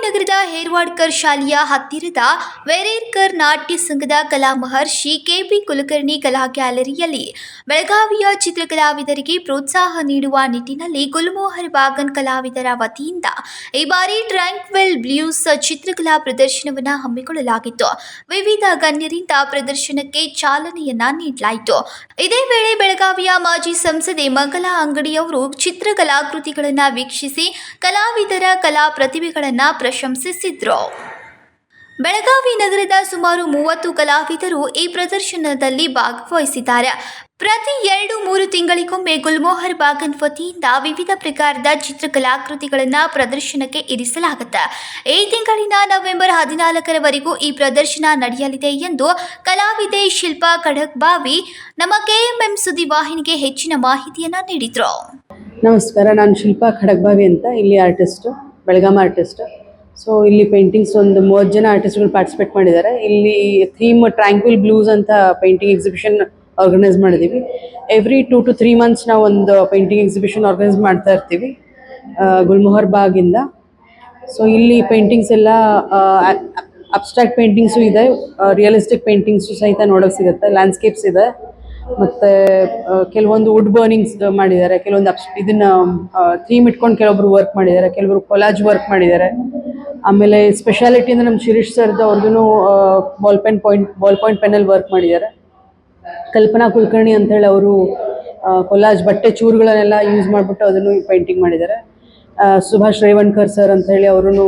ಶಿರವಾಡ್ಕರ್ ಶಾಲೆಯ ಹತ್ತಿರದ ವೆರೇರ್ಕರ್ ನಾಟ್ಯ ಸಂಘದ ಕಲಾ ಮಹರ್ಷಿ ಕೆಬಿ ಕುಲಕರ್ಣಿ ಕಲಾ ಗ್ಯಾಲರಿಯಲ್ಲಿ ಬೆಳಗಾವಿಯ ಚಿತ್ರಕಲಾವಿದರಿಗೆ ಪ್ರೋತ್ಸಾಹ ನೀಡುವ ನಿಟ್ಟಿನಲ್ಲಿ ಗುಲ್ಮೋಹರ್ ಬಾಗನ್ ಕಲಾವಿದರ ವತಿಯಿಂದ ಈ ಬಾರಿ ಟ್ರ್ಯಾಂಕ್ವೆಲ್ ಬ್ಲೂಸ್ ಚಿತ್ರಕಲಾ ಪ್ರದರ್ಶನವನ್ನು ಹಮ್ಮಿಕೊಳ್ಳಲಾಗಿತ್ತು. ವಿವಿಧ ಗಣ್ಯರಿಂದ ಪ್ರದರ್ಶನಕ್ಕೆ ಚಾಲನೆಯನ್ನ ನೀಡಲಾಯಿತು. ಇದೇ ವೇಳೆ ಬೆಳಗಾವಿಯ ಮಾಜಿ ಸಂಸದೆ ಮಂಗಲಾ ಅಂಗಡಿಯವರು ಚಿತ್ರಕಲಾಕೃತಿಗಳನ್ನು ವೀಕ್ಷಿಸಿ ಕಲಾವಿದರ ಕಲಾ ಪ್ರತಿಭೆಗಳನ್ನು ಪ್ರಶಂಸಿಸಿದ್ರು. ಬೆಳಗಾವಿ ನಗರದ ಸುಮಾರು ಮೂವತ್ತು ಕಲಾವಿದರು ಈ ಪ್ರದರ್ಶನದಲ್ಲಿ ಭಾಗವಹಿಸಿದ್ದಾರೆ. ಪ್ರತಿ ಎರಡು ಮೂರು ತಿಂಗಳಿಗೊಮ್ಮೆ ಗುಲ್ಮೋಹರ್ ಬಾಗನ್ ವತಿಯಿಂದ ವಿವಿಧ ಪ್ರಕಾರದ ಚಿತ್ರಕಲಾಕೃತಿಗಳನ್ನು ಪ್ರದರ್ಶನಕ್ಕೆ ಇರಿಸಲಾಗುತ್ತೆ. ಈ ತಿಂಗಳಿನ ನವೆಂಬರ್ ಹದಿನಾಲ್ಕರವರೆಗೂ ಈ ಪ್ರದರ್ಶನ ನಡೆಯಲಿದೆ ಎಂದು ಕಲಾವಿದೆ ಶಿಲ್ಪಾ ಖಡಕ್ಬಾವಿ ನಮ್ಮ ಕೆಎಂಎಂ ಸುದ್ದಿ ವಾಹಿನಿಗೆ ಹೆಚ್ಚಿನ ಮಾಹಿತಿಯನ್ನು ನೀಡಿದರು. ನಮಸ್ಕಾರ, ನಾನು ಶಿಲ್ಪಾ ಖಡಕ್ಬಾವಿ ಅಂತ, ಇಲ್ಲಿ ಆರ್ಟಿಸ್ಟು ಬೆಳಗಾಂ ಆರ್ಟಿಸ್ಟ್ ಸೊ ಇಲ್ಲಿ ಪೇಂಟಿಂಗ್ಸ್ ಒಂದು ಮೂವತ್ತು ಜನ ಆರ್ಟಿಸ್ಟ್ಗಳು ಪಾರ್ಟಿಸಿಪೇಟ್ ಮಾಡಿದ್ದಾರೆ. ಇಲ್ಲಿ ಥೀಮ್ ಟ್ರ್ಯಾಂಕ್ವಿಲ್ ಬ್ಲೂಸ್ ಅಂತ ಪೇಂಟಿಂಗ್ ಎಕ್ಸಿಬಿಷನ್ ಆರ್ಗನೈಸ್ ಮಾಡಿದ್ದೀವಿ every two to three months ನಾವು ಒಂದು ಪೇಂಟಿಂಗ್ ಎಕ್ಸಿಬಿಷನ್ ಆರ್ಗನೈಸ್ ಮಾಡ್ತಾ ಇರ್ತೀವಿ ಗುಲ್ಮೋಹರ್ ಗುಲ್ಮೋಹರ್ ಬಾಗಿಂದ ಸೊ ಇಲ್ಲಿ ಪೇಂಟಿಂಗ್ಸ್ ಎಲ್ಲ ಅಬ್ಸ್ಟ್ರಾಕ್ಟ್ ಪೇಂಟಿಂಗ್ಸು ಇದೆ ರಿಯಲಿಸ್ಟಿಕ್ ಪೇಂಟಿಂಗ್ಸು ಸಹಿತ ನೋಡೋಕೆ ಸಿಗುತ್ತೆ. ಲ್ಯಾಂಡ್ಸ್ಕೇಪ್ಸ್ ಇದೆ. ಮತ್ತು ಕೆಲವೊಂದು ವುಡ್ ಬರ್ನಿಂಗ್ಸ್ ಮಾಡಿದ್ದಾರೆ. ಕೆಲವೊಂದು ಅಬ್ಸ್ ಇದನ್ನ ಥೀಮ್ ಇಟ್ಕೊಂಡು ಕೆಲವೊಬ್ರು ವರ್ಕ್ ಮಾಡಿದ್ದಾರೆ. ಕೆಲವರು ಕೊಲಾಜ್ ವರ್ಕ್ ಮಾಡಿದ್ದಾರೆ. ಆಮೇಲೆ ಸ್ಪೆಷಾಲಿಟಿ ಅಂದರೆ ನಮ್ಮ ಶಿರೀಶ್ ಸರ್ದು ಅವ್ರದ್ದು ball pen point ball point ಪೆನ್ನಲ್ಲಿ work ಮಾಡಿದ್ದಾರೆ ಕಲ್ಪನಾ ಕುಲಕರ್ಣಿ ಅಂತ ಹೇಳಿ ಅವರು ಕೊಲಾಜ್ ಬಟ್ಟೆ ಚೂರುಗಳನ್ನೆಲ್ಲ ಯೂಸ್ ಮಾಡಿಬಿಟ್ಟು ಅದನ್ನು ಪೇಂಟಿಂಗ್ ಮಾಡಿದ್ದಾರೆ ಸುಭಾಷ್ ರೇವಣ್ಕರ್ ಸರ್ ಅಂತ ಹೇಳಿ ಅವರು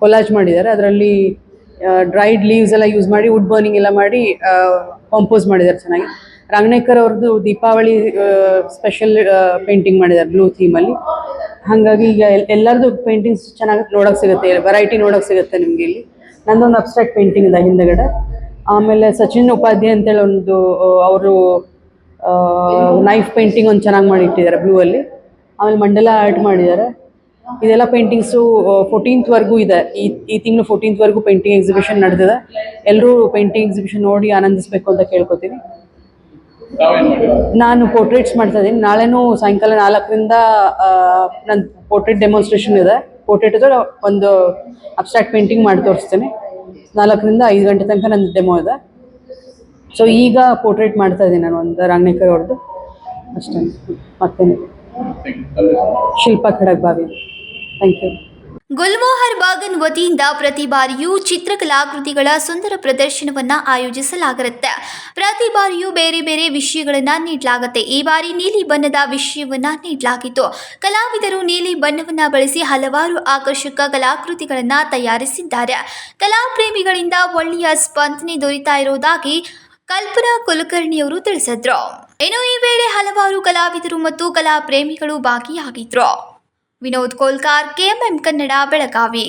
ಕೊಲಾಜ್ ಮಾಡಿದ್ದಾರೆ ಅದರಲ್ಲಿ ಡ್ರೈಡ್ ಲೀವ್ಸ್ ಎಲ್ಲ ಯೂಸ್ ಮಾಡಿ ವುಡ್ ಬರ್ನಿಂಗ್ ಎಲ್ಲ ಮಾಡಿ ಕಾಂಪೋಸ್ ಮಾಡಿದ್ದಾರೆ ಚೆನ್ನಾಗಿ. ರಾಂಗಣೇಕರ್ ಅವ್ರದ್ದು ದೀಪಾವಳಿ ಸ್ಪೆಷಲ್ ಪೇಂಟಿಂಗ್ ಮಾಡಿದ್ದಾರೆ ಬ್ಲೂ ಥೀಮಲ್ಲಿ ಹಾಗಾಗಿ ಈಗ ಎಲ್ಲರದು ಪೇಂಟಿಂಗ್ಸ್ ಚೆನ್ನಾಗಿ ನೋಡೋಕೆ ಸಿಗುತ್ತೆ ವೆರೈಟಿ ನೋಡೋಕೆ ಸಿಗುತ್ತೆ ನಿಮಗೆ ಇಲ್ಲಿ. ನಂದೊಂದು ಅಬ್ಸ್ಟ್ರಾಕ್ಟ್ ಪೇಂಟಿಂಗ್ ಇದೆ ಹಿಂದೆಗಡೆ. ಆಮೇಲೆ ಸಚಿನ್ ಉಪಾಧ್ಯಾಯ ಅಂತೇಳಿ ಒಂದು ಅವರು ನೈಫ್ ಪೇಂಟಿಂಗ್ ಒಂದು ಚೆನ್ನಾಗಿ ಮಾಡಿ ಇಟ್ಟಿದ್ದಾರೆ ಬ್ಲೂ ಅಲ್ಲಿ. ಆಮೇಲೆ ಮಂಡಲ ಆರ್ಟ್ ಮಾಡಿದ್ದಾರೆ. ಇದೆಲ್ಲ ಪೇಂಟಿಂಗ್ಸು ಫೋರ್ಟೀನ್ತ್ವರೆಗೂ ಇದೆ. ಈ ಈ ತಿಂಗಳು ಫೋರ್ಟೀನ್ತ್ವರೆಗೂ ಪೇಂಟಿಂಗ್ ಎಕ್ಸಿಬಿಷನ್ ನಡೆದಿದೆ. ಎಲ್ಲರೂ ಪೇಂಟಿಂಗ್ ಎಕ್ಸಿಬಿಷನ್ ನೋಡಿ ಆನಂದಿಸಬೇಕು ಅಂತ ಕೇಳ್ಕೊತೀನಿ. ನಾನು ಪೋರ್ಟ್ರೇಟ್ಸ್ ಮಾಡ್ತಾ ಇದ್ದೀನಿ. ನಾಳೆನೂ ಸಾಯಂಕಾಲ ನಾಲ್ಕರಿಂದ ನನ್ನ ಪೋರ್ಟ್ರೇಟ್ ಡೆಮಾನ್ಸ್ಟ್ರೇಷನ್ ಇದೆ. ಪೋರ್ಟ್ರೇಟ್ ಇದೆ ಒಂದು ಅಬ್ಸ್ಟ್ರಾಕ್ಟ್ ಪೇಂಟಿಂಗ್ ಮಾಡಿ ತೋರಿಸ್ತೀನಿ. ನಾಲ್ಕರಿಂದ ಐದು ಗಂಟೆ ತನಕ ನನ್ನ ಡೆಮೋ ಇದೆ. ಸೊ ಈಗ ಪೋರ್ಟ್ರೇಟ್ ಮಾಡ್ತಾ ಇದ್ದೀನಿ ನಾನು ಒಂದು ರಾಂಗ್ನೇಕರ್ ಅವ್ರದ್ದು. ಅಷ್ಟೇ. ಮತ್ತೇನು? ಶಿಲ್ಪಾ ಖಡಕ್ ಬಾವಿ ಥ್ಯಾಂಕ್ ಯು ಗುಲ್ಮೋಹರ್ ಬಾಗನ್ ವತಿಯಿಂದ ಪ್ರತಿ ಬಾರಿಯೂ ಚಿತ್ರಕಲಾಕೃತಿಗಳ ಸುಂದರ ಪ್ರದರ್ಶನವನ್ನ ಆಯೋಜಿಸಲಾಗಿರುತ್ತೆ ಪ್ರತಿ ಬಾರಿಯೂ ಬೇರೆ ಬೇರೆ ವಿಷಯಗಳನ್ನು ನೀಡಲಾಗುತ್ತೆ. ಈ ಬಾರಿ ನೀಲಿ ಬಣ್ಣದ ವಿಷಯವನ್ನ ನೀಡಲಾಗಿತ್ತು. ಕಲಾವಿದರು ನೀಲಿ ಬಣ್ಣವನ್ನ ಬಳಸಿ ಹಲವಾರು ಆಕರ್ಷಕ ಕಲಾಕೃತಿಗಳನ್ನು ತಯಾರಿಸಿದ್ದಾರೆ. ಕಲಾಪ್ರೇಮಿಗಳಿಂದ ಒಳ್ಳೆಯ ಸ್ಪಂದನೆ ದೊರೀತಾ ಇರುವುದಾಗಿ ಕಲ್ಪನಾ ಕುಲಕರ್ಣಿಯವರು ತಿಳಿಸಿದ್ರು. ಇನ್ನು ಈ ವೇಳೆ ಹಲವಾರು ಕಲಾವಿದರು ಮತ್ತು ಕಲಾಪ್ರೇಮಿಗಳು ಭಾಗಿಯಾಗಿದ್ರು. ವಿನೋದ್ ಕೋಲ್ಕಾರ್ ಕೆಎಂಎಂ ಕನ್ನಡ ಬೆಳಗಾವಿ